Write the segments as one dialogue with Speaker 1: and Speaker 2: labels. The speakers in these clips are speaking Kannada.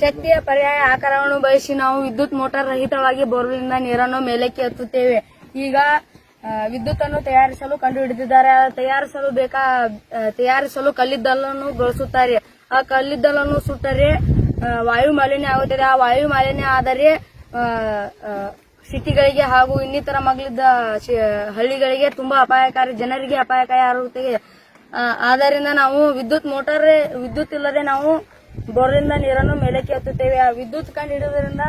Speaker 1: ಶಕ್ತಿಯ ಪರ್ಯಾಯ ಆಕಾರವನ್ನು ಬಯಸಿ ನಾವು ವಿದ್ಯುತ್ ಮೋಟಾರ್ ರಹಿತವಾಗಿ ಬೋರ್ವೆಲ್ನಿಂದ ನೀರನ್ನು ಮೇಲಕ್ಕೆ ಎತ್ತುತ್ತೇವೆ. ಈಗ ವಿದ್ಯುತ್ ಅನ್ನು ತಯಾರಿಸಲು ಕಂಡುಹಿಡಿದಿದ್ದಾರೆ. ತಯಾರಿಸಲು ಬೇಕಾ ತಯಾರಿಸಲು ಕಲ್ಲಿದ್ದಲನ್ನು ಬಳಸುತ್ತಾರೆ. ಆ ಕಲ್ಲಿದ್ದಲನ್ನು ಸುಟ್ಟರೆ ವಾಯು ಮಾಲಿನ್ಯ ಆಗುತ್ತದೆ. ಆ ವಾಯು ಮಾಲಿನ್ಯ ಆದರೆ ಸಿಟಿಗಳಿಗೆ ಹಾಗೂ ಇನ್ನಿತರ ಮಗಳಿದ್ದ ಹಳ್ಳಿಗಳಿಗೆ ತುಂಬಾ ಅಪಾಯಕಾರಿ, ಜನರಿಗೆ ಅಪಾಯಕಾರಿ ಆಗುತ್ತದೆ ಆದ್ದರಿಂದ ನಾವು ವಿದ್ಯುತ್ ಮೋಟಾರ್, ವಿದ್ಯುತ್ ಇಲ್ಲದೆ ನಾವು ಬೋರ್ನಿಂದ ನೀರನ್ನು ಮೇಲಕ್ಕೆ ಎತ್ತುತ್ತೇವೆ. ಆ ವಿದ್ಯುತ್ ಕಂಡು ಹಿಡಿಯೋದ್ರಿಂದ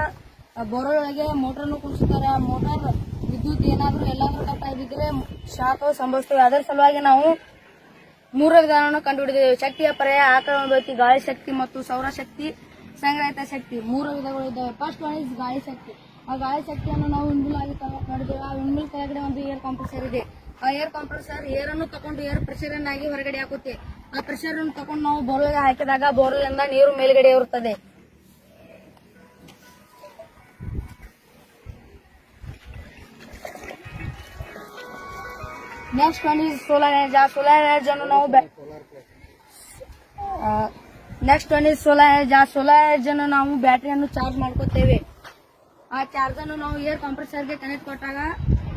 Speaker 1: ಬೋರ್ ಒಳಗೆ ಮೋಟರ್ನು ಕುಣಿಸುತ್ತಾರೆ ಆ ಮೋಟಾರ್ ವಿದ್ಯುತ್ ಏನಾದರೂ ಎಲ್ಲಾದರೂ ಕಟ್ ಆಗಿದ್ರೆ ಶಾಖ ಸಂಭವಿಸ್ತೇವೆ ಅದರ ಸಲುವಾಗಿ ನಾವು ಮೂರು ವಿಧಾನವನ್ನು ಹಿಡಿದೇವೆ ಶಕ್ತಿಯ ಪರ್ಯಾಯ ಆಕರಣ ಗಾಳಿ ಶಕ್ತಿ ಮತ್ತು ಸೌರಶಕ್ತಿ ಸಂಗ್ರಹಿತ ಶಕ್ತಿ. ಮೂರು ವಿಧಗಳು ಇದ್ದಾವೆ. ಫಸ್ಟ್ ಒನ್ ಇಸ್ ಗಾಳಿ ಶಕ್ತಿ. ಆ ಗಾಳಿ ಶಕ್ತಿಯನ್ನು ನಾವು ತಗೊಂಡು ಮಾಡಿದ್ದೇವೆ. ಆ ವಿಂಡ್ಮಿಲ್ ಕೆಳಗಡೆ ಒಂದು ಏರ್ ಕಾಂಪ್ರೆಸರ್ ಇದೆ. ಆ ಏರ್ ಕಾಂಪ್ರೆಸರ್ ಏರ್ ಅನ್ನು ತಗೊಂಡು ಏರ್ ಪ್ರೆಷರ್ ಅನ್ನಾಗಿ ಹೊರಗಡೆ ಹಾಕುತ್ತೆ. ಆ ಪ್ರೆಷರ್ ಅನ್ನು ತಗೊಂಡು ನಾವು ಬೋರ್ವೆಲ್ ಹಾಕಿದಾಗ ಬೋರ್ವೆಲ್ ಇಂದ ನೀರು ಮೇಲ್ಗಡೆ ಇರುತ್ತದೆ. Next one is solar energy ಆ ಸೋಲಾರ್ ಎನರ್ಜಿ ಅನ್ನು ನಾವು next one is solar energy ಆ ಸೋಲಾರ್ ಎನರ್ಜಿ ಅನ್ನು ನಾವು ಬ್ಯಾಟರಿಯನ್ನು ಚಾರ್ಜ್ ಮಾಡ್ಕೋತೇವೆ. ಆ ಚಾರ್ಜ್ ಅನ್ನು ನಾವು ಏರ್ ಕಂಪ್ರೆಸರ್ಗೆ ಕನೆಕ್ಟ್ ಕೊಟ್ಟಾಗ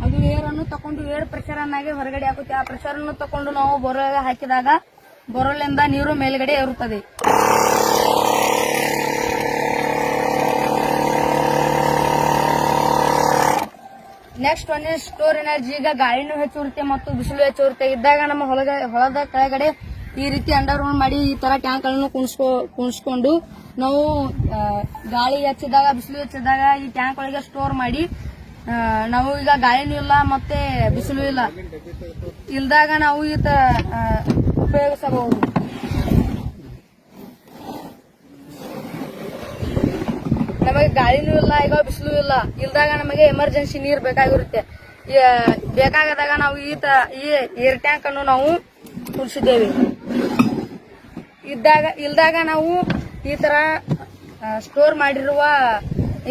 Speaker 1: ಅದು ಏರ್ ಅನ್ನು ತಕೊಂಡು ಏರ್ ಪ್ರೆಷರ್ ಅನ್ನಾಗಿ ಹೊರಗಡೆ ಹಾಕುತ್ತೆ. ಆ ಪ್ರೆಷರ್ ಅನ್ನು ತಕೊಂಡು ನಾವು ಬೋರ್ವೆಲ್ ಹಾಕಿದಾಗ ಬೋರ್ವೆಲ್ನಿಂದ ನೀರು ಮೇಲ್ಗಡೆ ಏರುತ್ತದೆ. ನೆಕ್ಸ್ಟ್ ಇಸ್ ಸ್ಟೋರ್ ಎನರ್ಜಿ ಈಗ ಗಾಳಿನೂ ಹೆಚ್ಚು ಮತ್ತು ಬಿಸಿಲು ಹೆಚ್ಚು ಇದ್ದಾಗ ನಮ್ಮ ಹೊಲದ ಹೊಲದ ಕೆಳಗಡೆ ಈ ರೀತಿ ಅಂಡರ್ ಮಾಡಿ ಈ ತರ ಟ್ಯಾಂಕ್ಗಳನ್ನು ಕುಣಿಸ್ಕೊ, ಕುಣಿಸ್ಕೊಂಡು ನಾವು ಗಾಳಿ ಹೆಚ್ಚಿದಾಗ ಬಿಸಿಲು ಹೆಚ್ಚಿದಾಗ ಈ ಟ್ಯಾಂಕ್ ಒಳಗೆ ಸ್ಟೋರ್ ಮಾಡಿ ನಾವು ಈಗ ಗಾಳಿನೂ ಇಲ್ಲ ಮತ್ತೆ ಬಿಸಿಲು ಇಲ್ಲ. ಇಲ್ದಾಗ ನಾವು ಈತ ಉಪಯೋಗಿಸಬಹುದು. ನಮಗೆ ಗಾಳಿನೂ ಇಲ್ಲ ಈಗ ಬಿಸಿಲು ಇಲ್ಲ. ಇಲ್ದಾಗ ನಮಗೆ ಎಮರ್ಜೆನ್ಸಿ ನೀರು ಬೇಕಾಗಿರುತ್ತೆ. ಬೇಕಾಗದಾಗ ನಾವು ಈತ, ಈ ಏರ್ ಟ್ಯಾಂಕ್ ಅನ್ನು ನಾವು ಕುಡಿಸಿದ್ದೇವೆ ಇದ್ದಾಗ, ಇಲ್ದಾಗ ನಾವು ಈ ತರ ಸ್ಟೋರ್ ಮಾಡಿರುವ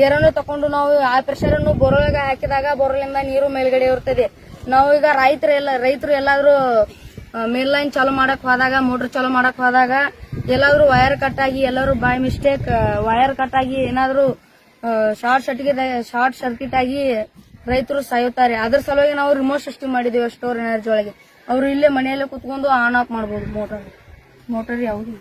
Speaker 1: ಏರನ್ನು ತಕೊಂಡು ನಾವು ಆ ಪ್ರೆಷರ್ ಅನ್ನು ಬೋರ್ವೆಲ್ಗೆ ಹಾಕಿದಾಗ ಬೋರ್ವೆಲಿಂದ ನೀರು ಮೇಲ್ಗಡೆ ಇರುತ್ತದೆ. ನಾವು ಈಗ ರೈತರು ಎಲ್ಲ, ರೈತರು ಎಲ್ಲಾದ್ರೂ ಮೇಲ್ ಲೈನ್ ಚಾಲು ಮಾಡಕ್ ಹೋದಾಗ ಮೋಟರ್ ಚಾಲು ಮಾಡಕ್ ಹೋದಾಗ ಎಲ್ಲಾದ್ರೂ ವೈರ್ ಕಟ್ ಆಗಿ ಎಲ್ಲರೂ ಬೈ ಮಿಸ್ಟೇಕ್ ವೈರ್ ಕಟ್ ಆಗಿ ಏನಾದ್ರೂ ಶಾರ್ಟ್ ಸರ್ಕಿಟ್ ಶಾರ್ಟ್ ಸರ್ಕಿಟ್ ಆಗಿ ರೈತರು ಸಾಯುತ್ತಾರೆ. ಅದ್ರ ಸಲುವಾಗಿ ನಾವು ರಿಮೋಟ್ ಸಿಸ್ಟಮ್ ಮಾಡಿದ್ದೇವೆ ಸ್ಟೋರ್ ಎನರ್ಜಿ ಒಳಗೆ. ಅವರು ಇಲ್ಲೇ ಮನೆಯಲ್ಲೇ ಕುತ್ಕೊಂಡು ಆನ್ ಆಫ್ ಮಾಡ್ಬೋದು ಮೋಟರ್ ಮೋಟರ್ ಯಾವುದು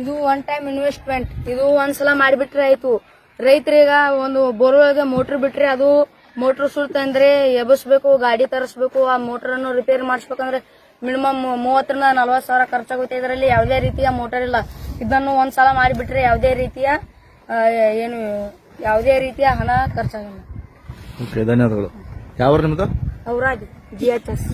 Speaker 1: ಇದು ಒನ್ ಟೈಮ್ ಇನ್ವೆಸ್ಟ್ಮೆಂಟ್ ಇದು ಒಂದ್ಸಲ ಮಾಡಿಬಿಟ್ರೆ ಆಯ್ತು. ರೈತರೀಗ ಒಂದು ಬೋರ್ವೆಲ್ಗೆ ಮೋಟರ್ ಬಿಟ್ರೆ ಅದು ಮೋಟರ್ ಸುಡ್ತಂದ್ರೆ ಎಬ್ಬಿಸ್ಬೇಕು, ಗಾಡಿ ತರಿಸ್ಬೇಕು, ಆ ಮೋಟರ್ ಅನ್ನು ರಿಪೇರಿ ಮಾಡಿಸ್ಬೇಕಂದ್ರೆ ಮಿನಿಮಮ್ ಮೂವತ್ತರಿಂದ ನಲವತ್ತು ಸಾವಿರ ಖರ್ಚಾಗುತ್ತೆ ಇದರಲ್ಲಿ. ಯಾವುದೇ ರೀತಿಯ ಮೋಟರ್ ಇಲ್ಲ. ಇದನ್ನು ಒಂದ್ಸಲ ಮಾಡಿಬಿಟ್ರೆ ಯಾವುದೇ ರೀತಿಯ ಏನು ಯಾವುದೇ ರೀತಿಯ ಹಣ ಖರ್ಚಾಗಲ್ಲ.
Speaker 2: ಧನ್ಯವಾದಗಳು. ಯಾವ
Speaker 1: ಅವರಾಗಿ ಜಿ ಎಚ್ ಎಸ್.